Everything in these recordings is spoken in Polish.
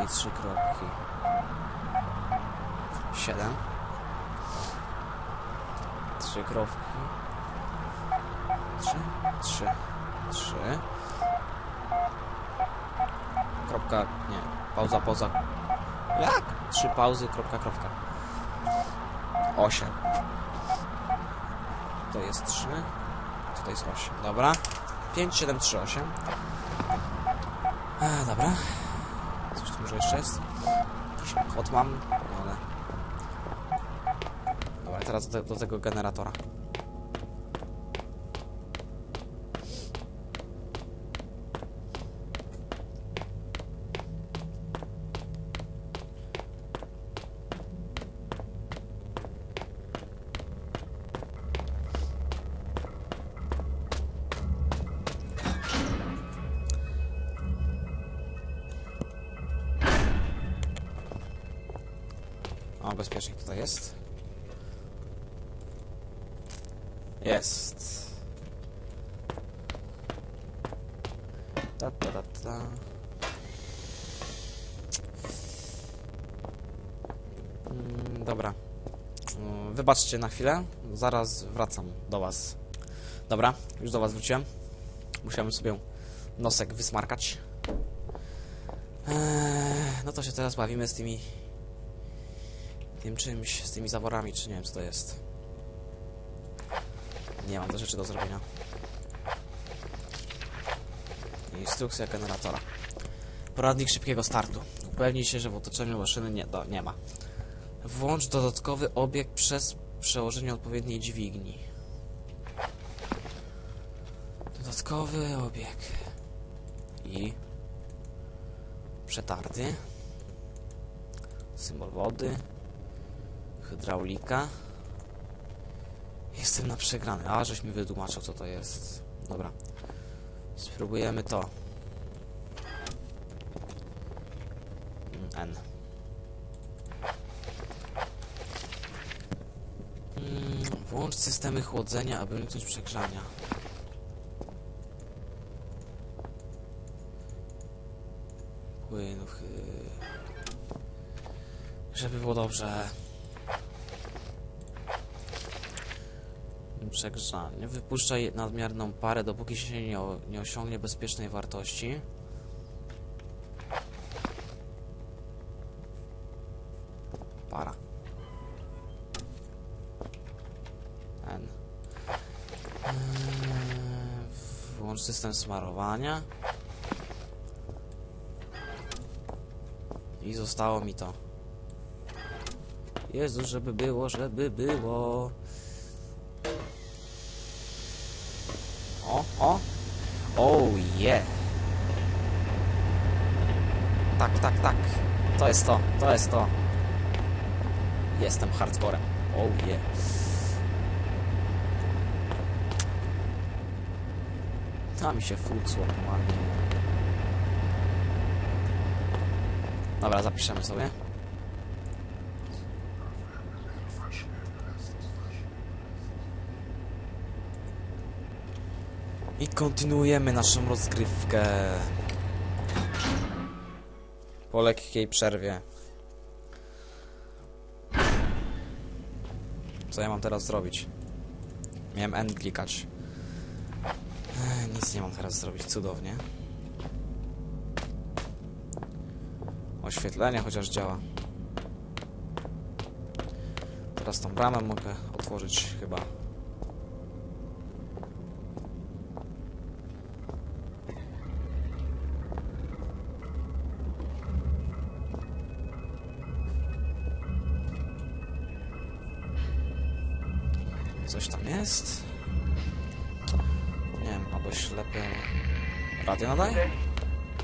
i trzy kropki. Siedem. Trzy kropki. Trzy, trzy, trzy. Kropka, nie, pauza, pauza. Jak? Trzy pauzy, kropka, kropka. Osiem. To jest trzy. Tutaj jest osiem, dobra. Pięć, siedem, trzy, osiem. E, dobra. Może jeszcze jest? Jakiś kod mam, ale... Dobra, teraz do, do tego generatora. O, bezpiecznik tutaj jest. Jest. Ta, ta, ta, ta. Mm, Dobra. Mm, Wybaczcie na chwilę. Zaraz wracam do was. Dobra, już do was wróciłem. Musiałem sobie nosek wysmarkać. Eee, no to się teraz bawimy z tymi tym czymś, z tymi zaworami, czy nie wiem co to jest. Nie mam do rzeczy do zrobienia. Instrukcja generatora. Poradnik szybkiego startu. Upewnij się, że w otoczeniu maszyny nie, do, nie ma. Włącz dodatkowy obieg przez przełożenie odpowiedniej dźwigni. Dodatkowy obieg. I... Przetarty. Symbol wody. Hydraulika. Jestem na przegrany. A, żeś mi wytłumaczył, co to jest. Dobra. Spróbujemy to. N. Mm, Włącz systemy chłodzenia, aby uniknąć przegrzania. Płynów. hy- Żeby było dobrze. Przegrzanie. Wypuszczaj nadmierną parę, dopóki się nie, nie osiągnie bezpiecznej wartości. Para. N. Eee, Włącz system smarowania. I zostało mi to. Jezu, żeby było, żeby było. O, o. Oh yeah. Tak, tak, tak. To jest to, to jest to. Jestem hardcorem. Oh yeah. Tam się fuksło normalnie. Dobra, zapiszemy sobie. I kontynuujemy naszą rozgrywkę. Po lekkiej przerwie. Co ja mam teraz zrobić? Miałem N klikać. Nic nie mam teraz zrobić, cudownie. Oświetlenie chociaż działa. Teraz tą bramę mogę otworzyć chyba. Coś tam jest? Nie wiem, albo ślepy... Radio nadaje? Day.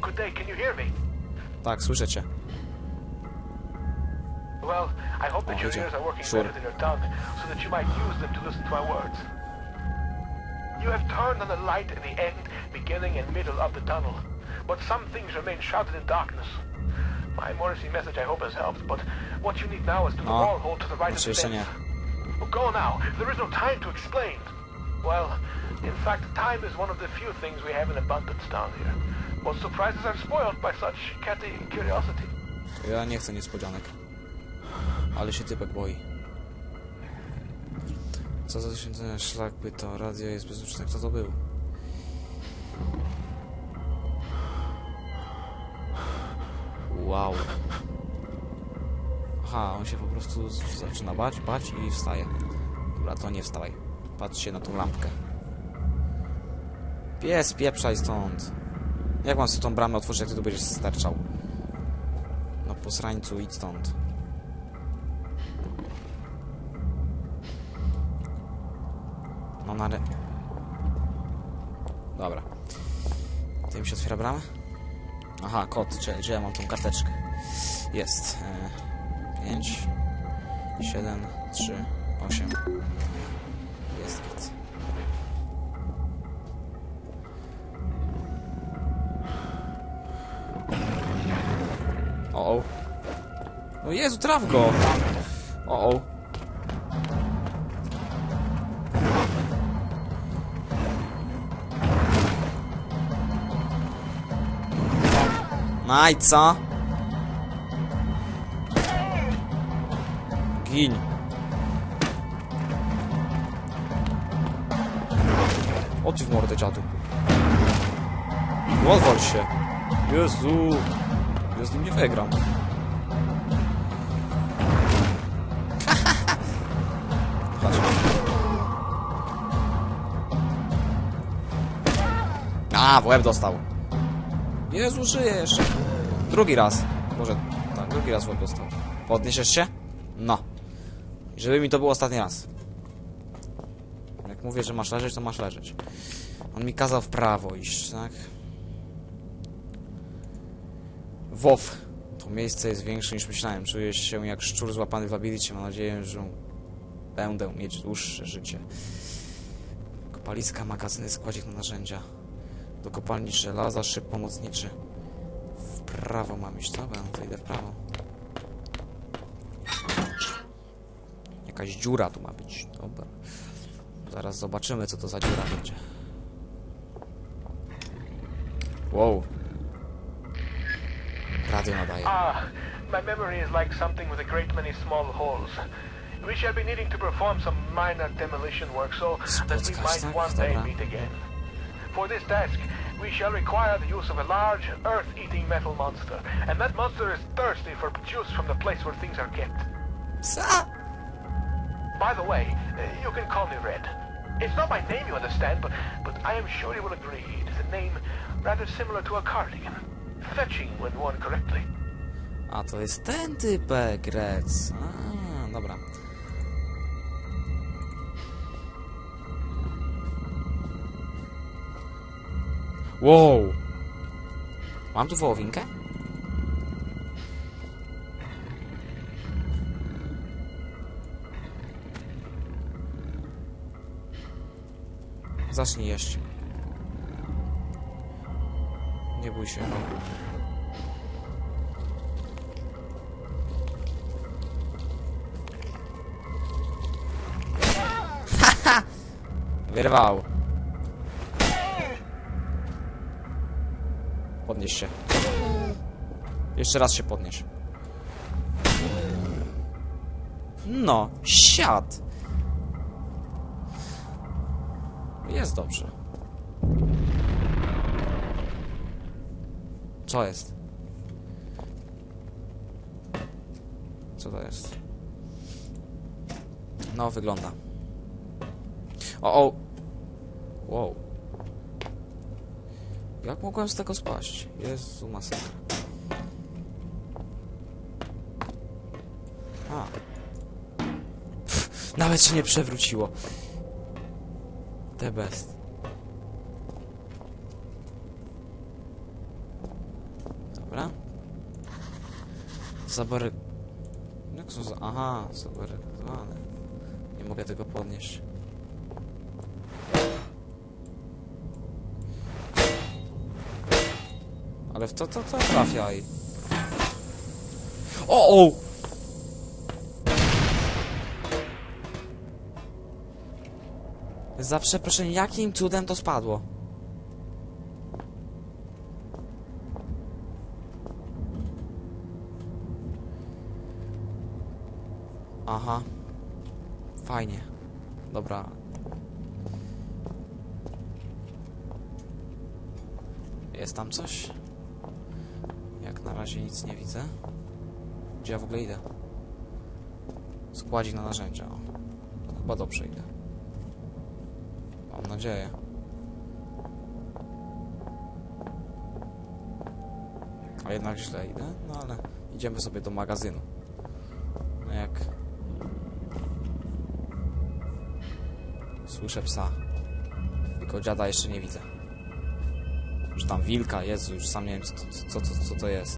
Good day, can you hear me? Tak, słyszę cię. Well, I hope that your you? ears are working better than your tongue, so that you might use them to listen to my words. You have turned on the light at the end, beginning and middle of the tunnel, but some things remain shrouded in darkness. My Morrissey message I hope has helped, but what you need now is to the wall hole to the right of the fence. Go now. There is no time to explain. Well, in fact, time is one of the few things we have in abundance down here. but surprises are spoiled by such catty curiosity. Ja nie chcę niespodzianek. Ale się typek boi. Co za tysiące szlak by to radio jest bezużytne. Kto to był? Wow. Aha, on się po prostu zaczyna bać, bać i wstaje. Dobra, to nie wstawaj. Patrzcie na tą lampkę. Pies, pieprzaj stąd. Jak mam sobie tą bramę otworzyć, jak ty tu będziesz sterczał? No posrańcu, idź stąd. No na. Dobra. Tym się otwiera bramę? Aha, kod, gdzie ja mam tą karteczkę? Jest. E, 5, 7, 3, 8. Jest git. O, o. No Jezu, traf go! O, o. No? Gin. Oczy w mordę, dziadu. Odwal się. Jezu. Ja z nim nie wygram. Chodź. A, w łeb dostał. Jezu, żyje jeszcze. Drugi raz. Może, tak, drugi raz w łeb dostał. Podniesiesz się? No. I żeby mi to był ostatni raz. Jak mówię, że masz leżeć, to masz leżeć. On mi kazał w prawo iść, tak? WoW. To miejsce jest większe niż myślałem. Czuję się jak szczur złapany w labiryncie. Mam nadzieję, że będę mieć dłuższe życie. Kopaliska, magazyny, składzik na narzędzia. Do kopalni żelaza, szyb pomocniczy. W prawo mam iść, dobra, no to idę w prawo. Jakaś dziura tu ma być, dobra. Zaraz zobaczymy, co to za dziura będzie. Wow. Radio nadaje. Ah, my memory is like something with a great many small holes. We shall be needing to perform some minor demolition work, so we might tak? one day Dobra. meet again. For this task, we shall require the use of a large, earth-eating metal monster, and that monster is thirsty for juice from the place where things are kept. Psa! By the way, you can call me Red. It's not my name, you understand, but, but I am sure you will agree it is a name rather similar to a cardigan. Fetching when worn correctly. A, to jest ten typek, Rec. A, dobra. Wow! Mam tu wołowinkę? Zacznij jeść. Nie bój się. Wyrwał. Podnieś się. Jeszcze raz się podnieś. No, siad. Jest dobrze. Co jest? Co to jest? No, wygląda. O, o! Wow. Jak mogłem z tego spaść? Jezu, masakra. A. Pff, nawet się nie przewróciło. The best. Dobra. Zabary... Jak są za... Aha, zabarykowane. Nie mogę tego podnieść. Ale w to, to, to trafiaj. O, o! Za przeproszeniem, jakim cudem to spadło? Aha. Fajnie. Dobra. Jest tam coś? Jak na razie nic nie widzę. Gdzie ja w ogóle idę? Składzik na narzędzia. O. Chyba dobrze idę. Mam nadzieję. A jednak źle idę? No ale idziemy sobie do magazynu. No jak... Słyszę psa. Tylko dziada jeszcze nie widzę. Że tam wilka, Jezu, już sam nie wiem co, co, co, co to jest.